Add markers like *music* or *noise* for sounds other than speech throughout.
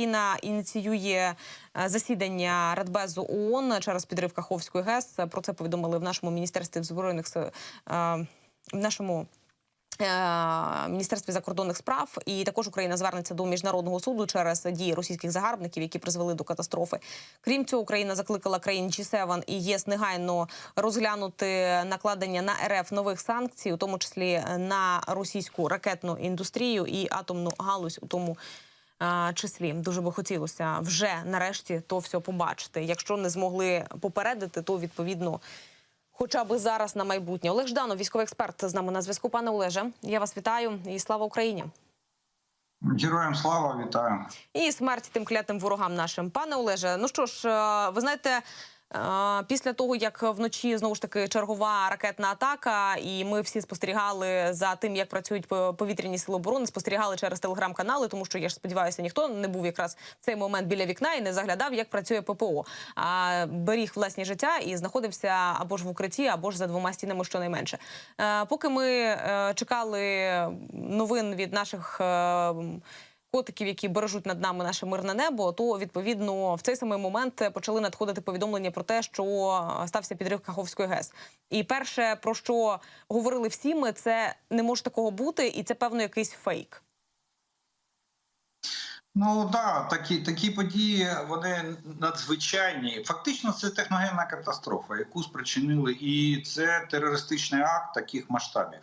Україна ініціює е, засідання Радбезу ООН через підрив Каховської ГЕС. Про це повідомили в нашому міністерстві збройних е, в нашому. е, Міністерстві закордонних справ і також Україна звернеться до міжнародного суду через дії російських загарбників, які призвели до катастрофи. Крім цього, Україна закликала країн G7 і ЄС негайно розглянути накладення на РФ нових санкцій, у тому числі на російську ракетну індустрію і атомну галузь, у тому а, числі дуже би хотілося вже нарешті то все побачити. Якщо не змогли попередити, то відповідно. Хоча би зараз на майбутнє. Олег Жданов, військовий експерт, з нами на зв'язку. Пане Олеже, я вас вітаю і слава Україні. Героям слава вітаю. І смерть тим клятим ворогам нашим. Пане Олеже, ну що ж, е, ви знаєте. Е, Після того, як вночі знову ж таки чергова ракетна атака, і ми всі спостерігали за тим, як працюють по- повітряні сили оборони, спостерігали через телеграм-канали, тому що я ж сподіваюся, ніхто не був якраз в цей момент біля вікна і не заглядав, як працює ППО. А беріг власні життя і знаходився або ж в укритті, або ж за двома стінами, щонайменше. Е, Поки ми е, чекали новин від наших. Котиків, які бережуть над нами наше мирне небо, то відповідно в цей самий момент почали надходити повідомлення про те, що е, стався підрив Каховської ГЕС. І перше про що говорили всі ми, це не може такого бути, і це певно якийсь фейк. Ну да, такі такі події вони надзвичайні. Фактично, це техногенна катастрофа, яку спричинили, і це терористичний акт таких масштабів.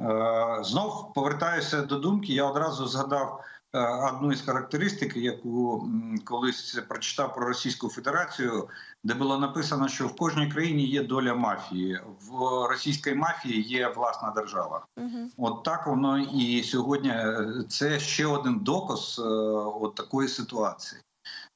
Е, знов повертаюся до думки. Я одразу згадав одну із характеристик, яку колись прочитав про Російську Федерацію, де було написано, що в кожній країні є доля мафії. В російській мафії є власна держава. Угу. От так воно і сьогодні е, це ще один доказ е, от такої ситуації.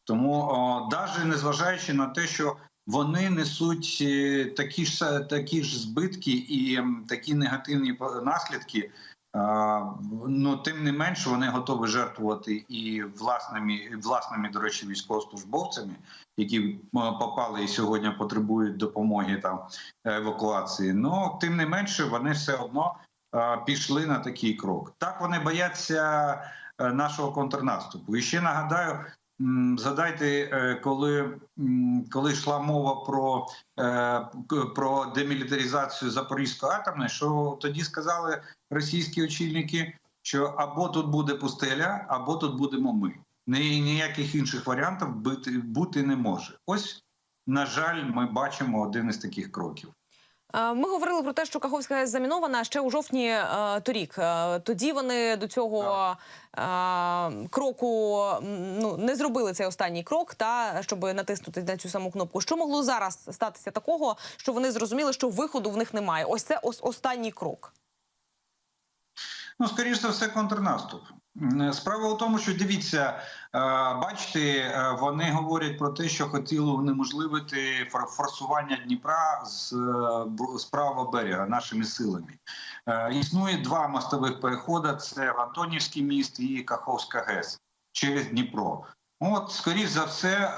Тому, навіть незважаючи на те, що вони несуть е, такі ж такі ж збитки і такі негативні наслідки. Ну, тим не менше, вони готові жертвувати і власними, власними, до речі, військовослужбовцями, які попали і сьогодні потребують допомоги там евакуації. Ну тим не менше, вони все одно е, пішли на такий крок. Так вони бояться е, нашого контрнаступу. І ще нагадаю. Згадайте, е, коли, коли йшла мова про, е, про демілітаризацію Запорізької атомної, що тоді сказали російські очільники, що або тут буде пустеля, або тут будемо ми. Ні- Ніяких інших варіантів бути не може. Ось, на жаль, ми бачимо один із таких кроків. Ми говорили про те, що Каховська ГЕС замінована ще у жовтні е, торік. Е, Тоді вони до цього е, кроку ну не зробили цей останній крок, та щоб натиснути на цю саму кнопку. Що могло зараз статися такого, що вони зрозуміли, що виходу в них немає? Ось це ос- останній крок. Ну, скоріш за все, контрнаступ. Справа у тому, що дивіться, е, бачите, е, вони говорять про те, що хотіли унеможливити форсування Дніпра з, е, з правого берега нашими силами. Існує два мостових переходи: це Антонівський міст і Каховська ГЕС через Дніпро. От, скоріш за все,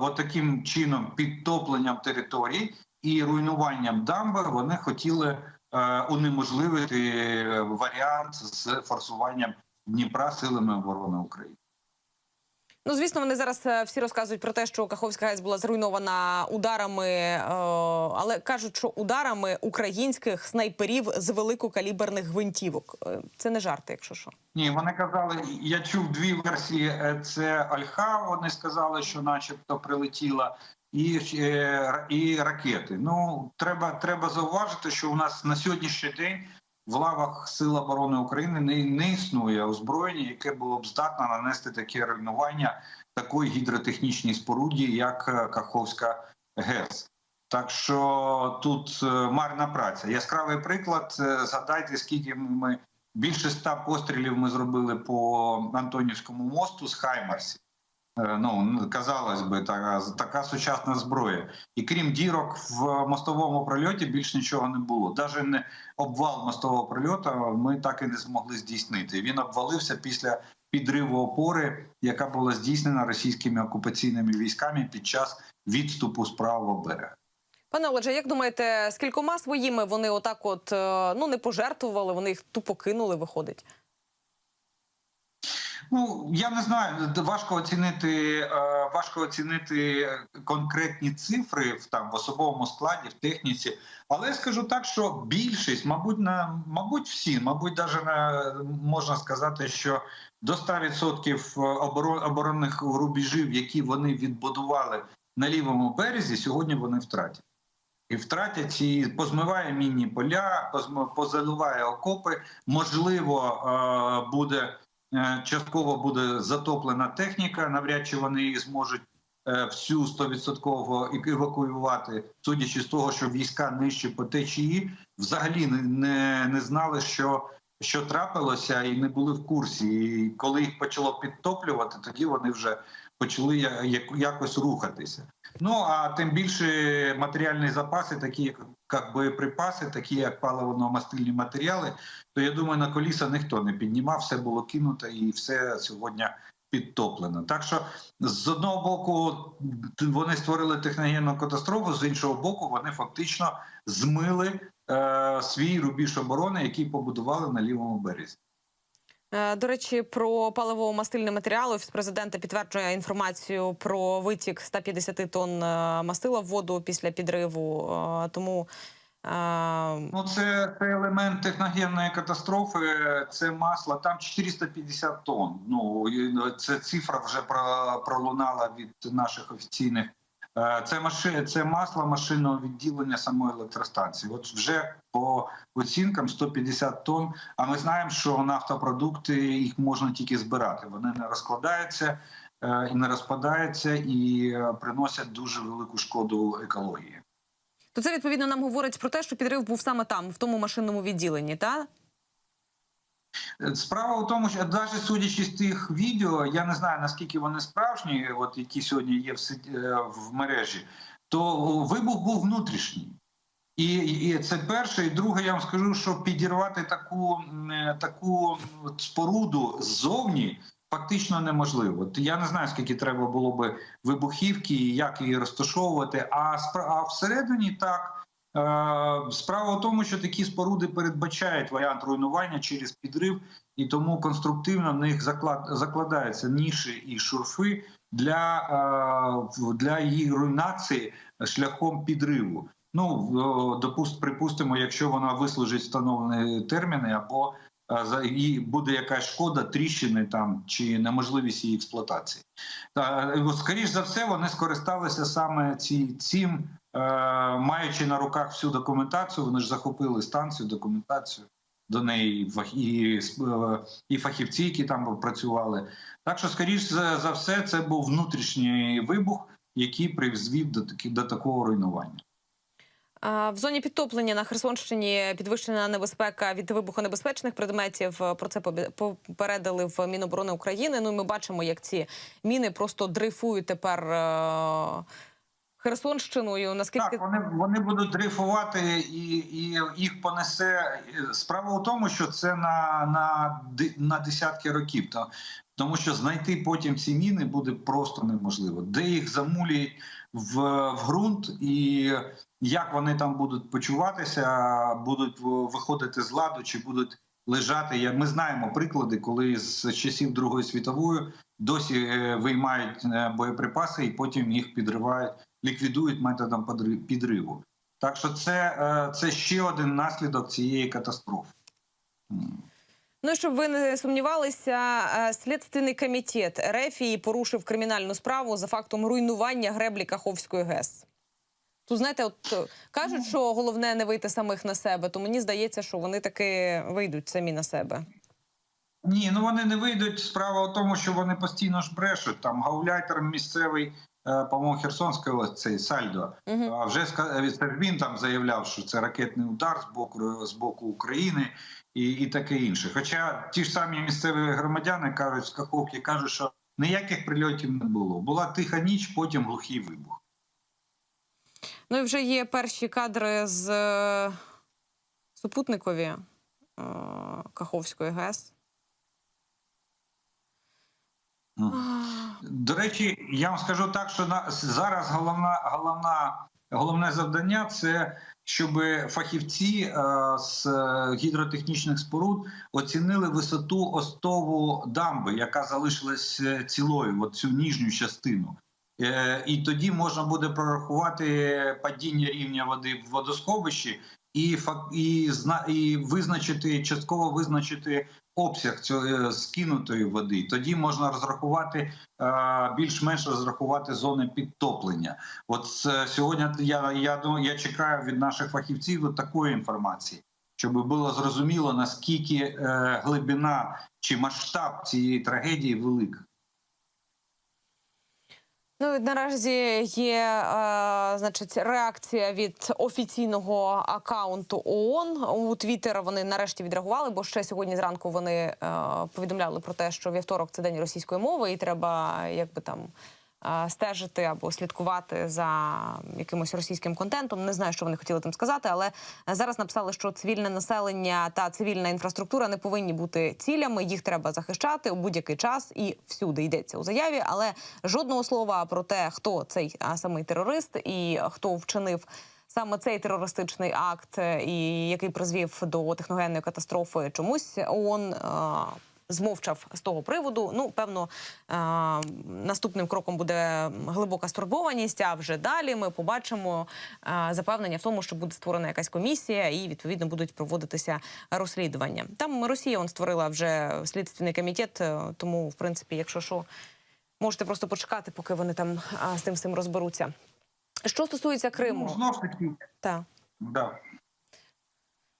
от таким чином підтопленням територій і руйнуванням дамби вони хотіли унеможливити е, варіант з форсуванням Дніпра силами оборони України. Ну, звісно, вони зараз е, всі розказують про те, що Каховська ГЕС була зруйнована ударами, е, але кажуть, що ударами українських снайперів з великокаліберних гвинтівок. Е, Це не жарти, якщо що. Ні, вони казали, я чув дві версії. е, Це Альха. Вони сказали, що, начебто, прилетіла. І, е, і ракети. Ну треба треба зауважити, що у нас на сьогоднішній день в лавах Сил оборони України не, не існує озброєння, яке було б здатне нанести таке руйнування такої гідротехнічній споруді, як е, Каховська ГЕС. Так що тут е, марна праця. Яскравий приклад. Згадайте, скільки ми більше ста пострілів ми зробили по Антонівському мосту з Хаймарсів. Е, Ну казалось би, така, така сучасна зброя. І крім дірок в мостовому прольоті більш нічого не було. Навіть не обвал мостового прольоту ми так і не змогли здійснити. Він обвалився після підриву опори, яка була здійснена російськими окупаційними військами під час відступу з правого берега. Пане Олеже, як думаєте, скількома своїми вони отак, от е, ну не пожертвували, вони їх тупо кинули, виходить? Ну я не знаю, важко оцінити, е, важко оцінити конкретні цифри в там в особовому складі, в техніці. Але скажу так, що більшість, мабуть, на мабуть, всі, мабуть, навіть на можна сказати, що до 100% оборон, оборонних рубежів, які вони відбудували на лівому березі, сьогодні вони втратять. І втратять і позмиває мінні поля, позм- позаливає окопи. Можливо, е, буде е, частково буде затоплена техніка. Навряд чи вони її зможуть е, всю 100% евакуювати, судячи з того, що війська нижче по течії взагалі не, не, знали, що. Що трапилося, і не були в курсі. І коли їх почало підтоплювати, тоді вони вже почали як- якось рухатися. Ну а тим більше матеріальні запаси, такі як, боєприпаси, такі як паливно-мастильні матеріали, то я думаю, на коліса ніхто не піднімав, все було кинуто і все сьогодні підтоплено. Так що з одного боку вони створили техногенну катастрофу, з іншого боку, вони фактично змили е, свій рубіж оборони, який побудували на лівому березі. Е, До речі, про паливо-мастильні матеріали офіс президента підтверджує інформацію про витік 150 тонн е, мастила в воду після підриву. Е, Тому Ну, це, це елемент техногенної катастрофи. Це масло. Там 450 тонн. Ну це цифра вже про, пролунала від наших офіційних. Е, Це маши, це масло машинного відділення самої електростанції. От вже по оцінкам 150 тонн. А ми знаємо, що нафтопродукти їх можна тільки збирати. Вони не розкладаються е, і не розпадаються, і е, приносять дуже велику шкоду екології. то це відповідно нам говорить про те, що підрив був саме там, в тому машинному відділенні, та Справа в тому, що навіть судячи з тих відео, я не знаю наскільки вони справжні, от які сьогодні є в, е, в мережі, то вибух був внутрішній. І, і це перше, і друге, я вам скажу, що підірвати таку, е, таку споруду ззовні фактично неможливо. Я не знаю, скільки треба було би вибухівки, і як її розташовувати. А, а всередині так. Е, Справа в тому, що такі споруди передбачають варіант руйнування через підрив, і тому конструктивно в них закладаються ніші і шурфи для, е, для її руйнації шляхом підриву. Ну допуст, припустимо, якщо вона вислужить встановлені терміни, або е, їй буде якась шкода, тріщини там чи неможливість її експлуатації. Та е, скоріш за все, вони скористалися саме ці цим. Е, маючи на руках всю документацію, вони ж захопили станцію, документацію до неї і і, е, фахівці, які там працювали. Так що, скоріш за, все, це був внутрішній вибух, який призвів до таки до такого руйнування. В зоні підтоплення на Херсонщині підвищена небезпека від вибухонебезпечних предметів. Про це попередили в Міноборони України. Ну і ми бачимо, як ці міни просто дрейфують тепер е, Херсонщиною. Наскільки Так, вони, вони будуть дрейфувати і, і їх понесе. Справа в тому, що це на, на, на десятки років. То, тому що знайти потім ці міни буде просто неможливо. Де їх замулюють в, в ґрунт, і як вони там будуть почуватися, будуть виходити з ладу, чи будуть лежати. Ми знаємо приклади, коли з часів Другої світової досі е, виймають е, боєприпаси і потім їх підривають ліквідують методом підриву. Так що це, е, це ще один наслідок цієї катастрофи. Ну, і щоб ви не сумнівалися, е, слідственний комітет Рефії порушив кримінальну справу за фактом руйнування греблі Каховської ГЕС. Тут знаєте, от е, кажуть, що головне не вийти самих на себе, то мені здається, що вони таки вийдуть самі на себе. Ні, ну вони не вийдуть. Справа в тому, що вони постійно ж брешуть. Там гауляйтер місцевий, по-моєму, Херсонський ось цей Сальдо. Угу. А вже ска- він там заявляв, що це ракетний удар з боку з боку України і, і таке інше. Хоча ті ж самі місцеві громадяни кажуть з Каховки, кажуть, що ніяких прильотів не було. Була тиха ніч, потім глухий вибух. Ну і вже є перші кадри з е, супутникові е, Каховської ГЕС. Ну. До речі, я вам скажу так, що на зараз головна головна головне завдання це щоб фахівці е, з е, гідротехнічних споруд оцінили висоту остову дамби, яка залишилась е, цілою, от цю ніжню частину. І тоді можна буде прорахувати падіння рівня води в водосховищі і і, і визначити частково визначити обсяг цього скинутої води. Тоді можна розрахувати е, більш-менш розрахувати зони підтоплення. От е, сьогодні я, я я чекаю від наших фахівців такої інформації, щоб було зрозуміло наскільки е, глибина чи масштаб цієї трагедії велика. Ну наразі є е, значить реакція від офіційного акаунту ООН у Твіттер. Вони нарешті відреагували, бо ще сьогодні зранку вони е, повідомляли про те, що вівторок це день російської мови, і треба якби там. Стежити або слідкувати за якимось російським контентом. Не знаю, що вони хотіли там сказати, але зараз написали, що цивільне населення та цивільна інфраструктура не повинні бути цілями. Їх треба захищати у будь-який час і всюди йдеться у заяві. Але жодного слова про те, хто цей самий терорист і хто вчинив саме цей терористичний акт, е, і який призвів до техногенної катастрофи, чомусь ООН е, змовчав з того приводу. Ну, певно, е, наступним кроком буде глибока стурбованість. А вже далі ми побачимо е, запевнення в тому, що буде створена якась комісія, і відповідно будуть проводитися розслідування. Там Росія он створила вже слідственний комітет, е, тому в принципі, якщо що, можете просто почекати, поки вони там з тим всім розберуться. Що стосується Ну, Криму, знов ж таки, так. да.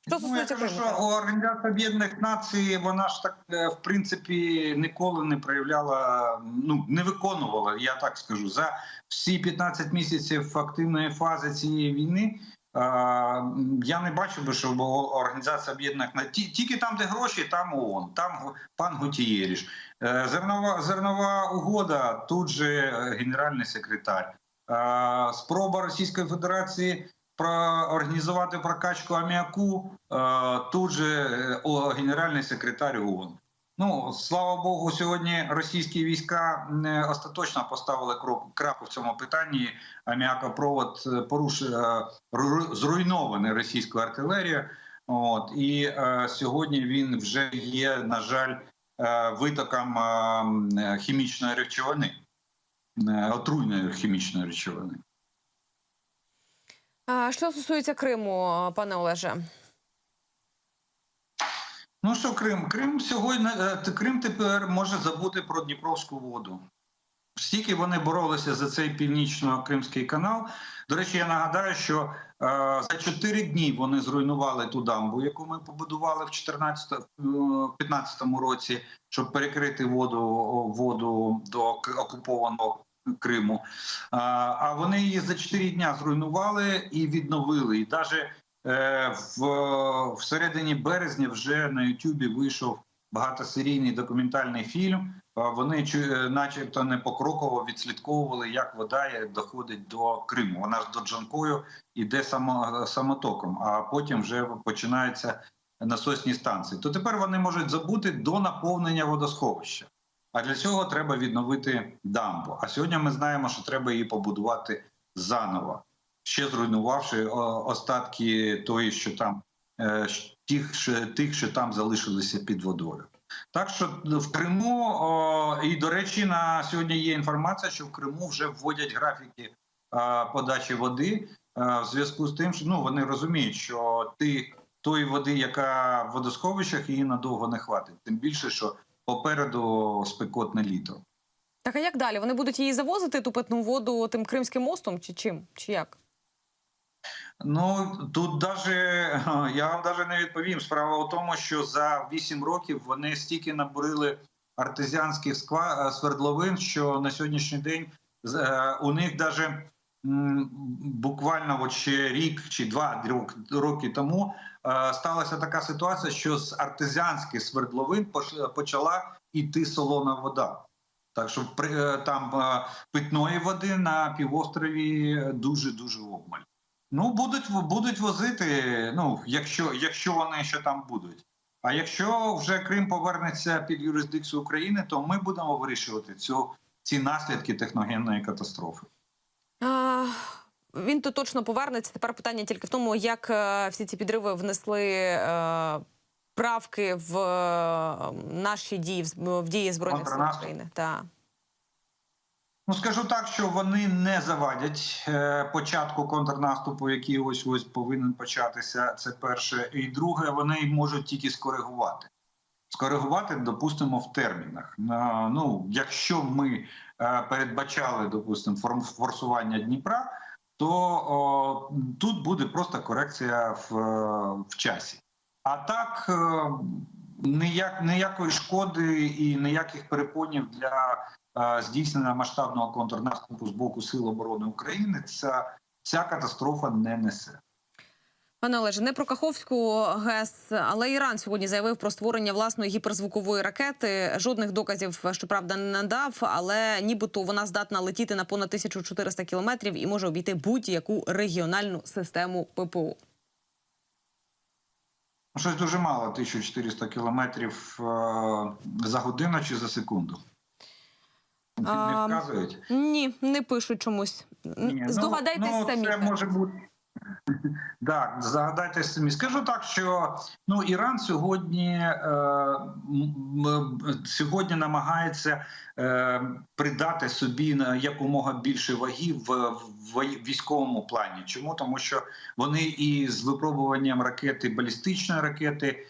Що Ну, я кажу, що Організація Об'єднаних Націй, вона ж так е, в принципі ніколи не проявляла, ну не виконувала, я так скажу, за всі 15 місяців активної фази цієї війни. Я не бачив би, що була Організація Об'єднаних Націй. Ті- Тільки там, де гроші, там ООН, там пан Гутієріш. Е, Зернова зернова угода, тут же е, генеральний секретар. Спроба Російської Федерації проорганізувати прокачку аміаку тут же е, генеральний секретар ООН. Ну слава Богу, сьогодні російські війська е, остаточно поставили крок крапку в цьому питанні. Аміакопровод е, порушив е, зруйнований російською артилерією. От і е, сьогодні він вже є, на жаль, е, витоком е, хімічної речовини, е, отруйної хімічної речовини. А, що стосується Криму, пане Олеже, Ну що, Крим? Крим сьогодні е, Крим тепер може забути про Дніпровську воду. Стільки вони боролися за цей північно-кримський канал. До речі, я нагадаю, що е, за 4 дні вони зруйнували ту дамбу, яку ми побудували в 14, е, 15 році, щоб перекрити воду, воду до окупованого Криму. А, а вони її за 4 дня зруйнували і відновили. І навіть Е, в, в середині березня вже на Ютубі вийшов багатосерійний документальний фільм. Е, Вони е, начебто не покроково відслідковували, як вода е, доходить до Криму. Вона ж до Джанкою іде само, самотоком, а потім вже починаються насосні станції. То тепер вони можуть забути до наповнення водосховища. А для цього треба відновити дамбу. А сьогодні ми знаємо, що треба її побудувати заново ще зруйнувавши остатки тої, що там е, тих, тих, що там залишилися під водою. Так що в Криму і до речі, на сьогодні є інформація, що в Криму вже вводять графіки е, подачі води е, в зв'язку з тим, що ну вони розуміють, що ти тої води, яка в водосховищах, її надовго не хватить. Тим більше, що попереду спекотне літо. так а як далі? Вони будуть її завозити ту питну воду тим Кримським мостом, чи чим? Чи як? Ну тут даже я вам даже не відповім. Справа у тому, що за 8 років вони стільки набурили артезіанських е, свердловин, що на сьогоднішній день е, у них даже буквально от ще рік чи два рок- роки тому е, сталася така ситуація, що з артезіанських свердловин почала йти солона вода. Так що там питної води на півострові дуже дуже обмаль. Ну, будуть будуть возити. Ну, якщо якщо вони ще там будуть. А якщо вже Крим повернеться під юрисдикцію України, то ми будемо вирішувати цю ці наслідки техногенної катастрофи. А, Він то точно повернеться. Тепер питання тільки в тому, як е, всі ці підриви внесли е, правки в е, наші дії в дії збройних сил України. Так. Ну скажу так, що вони не завадять е, початку контрнаступу, який ось ось повинен початися. Це перше. І друге, вони можуть тільки скоригувати. Скоригувати, допустимо, в термінах. На- Ну, якщо ми е, передбачали, допустимо, форсування Дніпра, то о, тут буде просто корекція в, е, в часі. А так ніяк, ніякої шкоди і ніяких перепонів для здійснення масштабного контрнаступу з боку Сил оборони України ця, ця катастрофа не несе. Пане Олеже, не про Каховську ГЕС, але Іран сьогодні заявив про створення власної гіперзвукової ракети. Жодних доказів, щоправда, не надав, але нібито вона здатна летіти на понад 1400 кілометрів і може обійти будь-яку регіональну систему ППО. Ну, Щось дуже мало 1400 кілометрів е, за годину чи за секунду. Не А, вказують? Ні, не пишуть чомусь. Ні, ну, Здогадайтесь ну, самі. Це може бути. *laughs* Так, здогадайтесь самі. Скажу так, що ну Іран сьогодні е, сьогодні намагається е, придати собі на якомога більше ваги в, в військовому плані. Чому тому, що вони і з випробуванням ракети балістичної ракети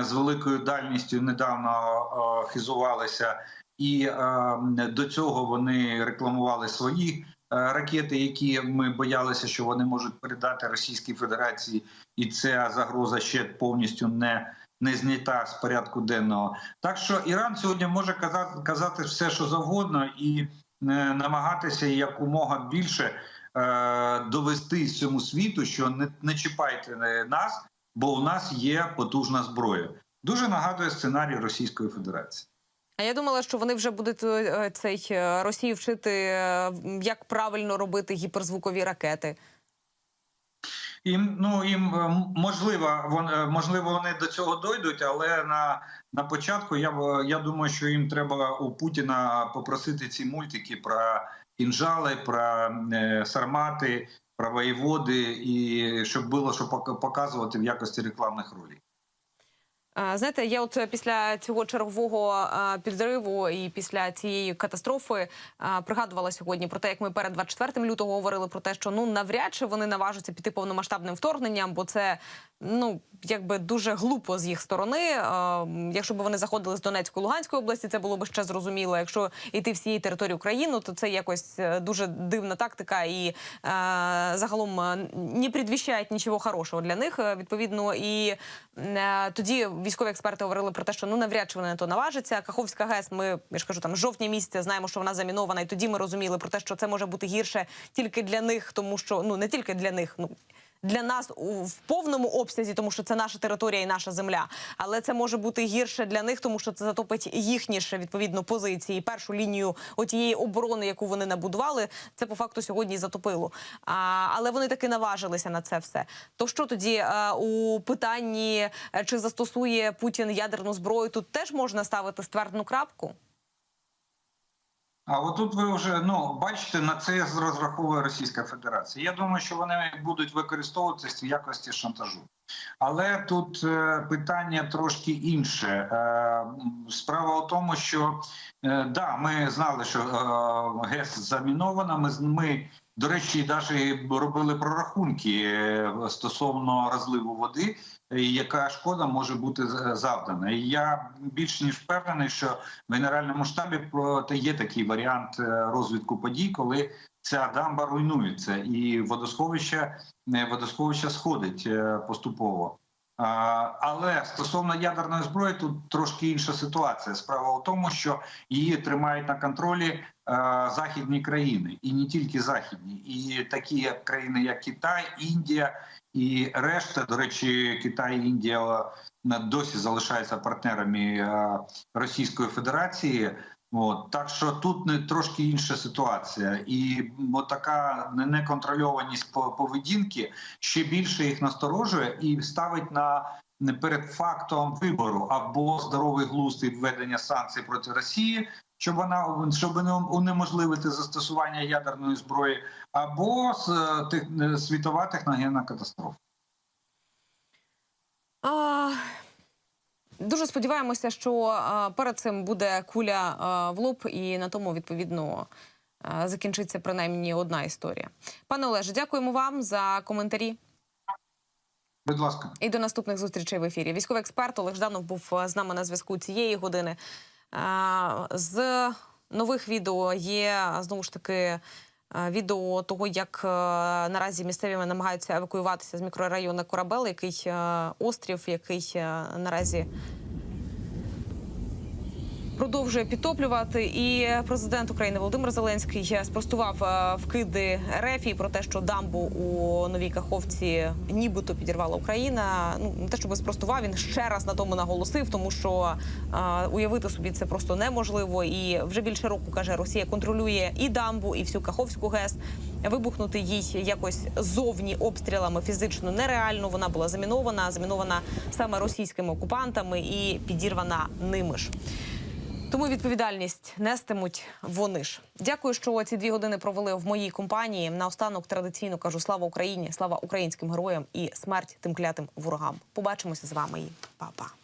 з великою дальністю недавно е, хизувалися, і е, до цього вони рекламували свої е, ракети, які ми боялися, що вони можуть передати Російській Федерації, і ця загроза ще повністю не. Не знята з порядку денного, так що Іран сьогодні може казати казати все, що завгодно, і е, намагатися якомога більше е, довести всьому світу, що не, не чіпайте нас, бо у нас є потужна зброя. Дуже нагадує сценарій Російської Федерації. А я думала, що вони вже будуть е, цей е, Росію вчити, е, як правильно робити гіперзвукові ракети. Їм ну їм е, можливо, вон, е, можливо, вони до цього дойдуть, але на, на початку я я думаю, що їм треба у Путіна попросити ці мультики про кінжали, про е, сармати, про воєводи, і щоб було що пок- показувати в якості рекламних ролей. Е, Знаєте, я от після цього чергового е, підриву і після цієї катастрофи е, пригадувала сьогодні про те, як ми перед 24 лютого говорили про те, що ну навряд чи вони наважаться піти повномасштабним вторгненням, бо це ну якби дуже глупо з їх сторони. Якщо б вони заходили з Донецької Луганської області, це було б ще зрозуміло. Якщо йти всієї території України, то це якось е, дуже дивна тактика і е, загалом е, не предвіщає нічого хорошого для них. Відповідно, і тоді військові експерти говорили про те, що ну навряд чи вони на то наважаться. Каховська ГЕС, ми я ж кажу, там з жовтня місяця знаємо, що вона замінована, і тоді ми розуміли про те, що це може бути гірше тільки для них, тому що ну не тільки для них, ну. Для нас в повному обсязі, тому що це наша територія і наша земля, але це може бути гірше для них, тому що це затопить їхні ж відповідно позиції. Першу лінію отієї оборони, яку вони набудували, це по факту сьогодні затопило. А, але вони таки наважилися на це все. То що тоді е, у питанні е, чи застосує Путін ядерну зброю, тут теж можна ставити ствердну крапку? А отут ви вже ну бачите, на це розраховує Російська Федерація. Я думаю, що вони будуть використовуватися в якості шантажу. Але тут е, питання трошки інше. Е, справа у тому, що е, да, ми знали, що ГЕС замінована. Ми ми, до речі, навіть робили прорахунки стосовно розливу води, яка шкода може бути завдана. І я більш ніж впевнений, що в генеральному штабі є такий варіант е, розвитку подій, коли ця дамба руйнується, і водосховище е, водосховище сходить е, поступово. Але стосовно ядерної зброї, тут трошки інша ситуація. Справа у тому, що її тримають на контролі е, західні країни, і не тільки західні, і такі як країни, як Китай, Індія і решта. До речі, Китай і Індія е, досі залишаються партнерами е, Російської Федерації. От. Так що тут не трошки інша ситуація, і така неконтрольованість поведінки ще більше їх насторожує і ставить на перед фактом вибору. Або здоровий глузд і введення санкцій проти Росії, щоб вона щоб не унеможливити застосування ядерної зброї, або з е, тех, е, світова техногенна катастрофа. Дуже сподіваємося, що перед цим буде куля в лоб, і на тому відповідно закінчиться принаймні одна історія. Пане Олеже, дякуємо вам за коментарі. Будь ласка. І до наступних зустрічей в ефірі. Військовий експерт Олег Жданов був е, з нами на зв'язку цієї години. Е, З нових відео є знову ж таки е, відео того, як е, наразі місцеві намагаються евакуюватися з мікрорайону Корабел, який е, острів, який е, наразі. Продовжує підтоплювати, і президент України Володимир Зеленський спростував е, вкиди РФ про те, що дамбу у новій Каховці нібито підірвала Україна. Ну не те, щоб спростував, він ще раз на тому наголосив, тому що е, уявити собі це просто неможливо. І вже більше року каже, Росія контролює і дамбу, і всю Каховську ГЕС. Вибухнути їй якось зовні обстрілами фізично нереально. Вона була замінована, замінована саме російськими окупантами і підірвана ними ж. Тому відповідальність нестимуть вони ж. Дякую, що ці дві години провели в моїй компанії. Наостанок традиційно кажу слава Україні, слава українським героям і смерть тим клятим ворогам. Побачимося з вами і па-па.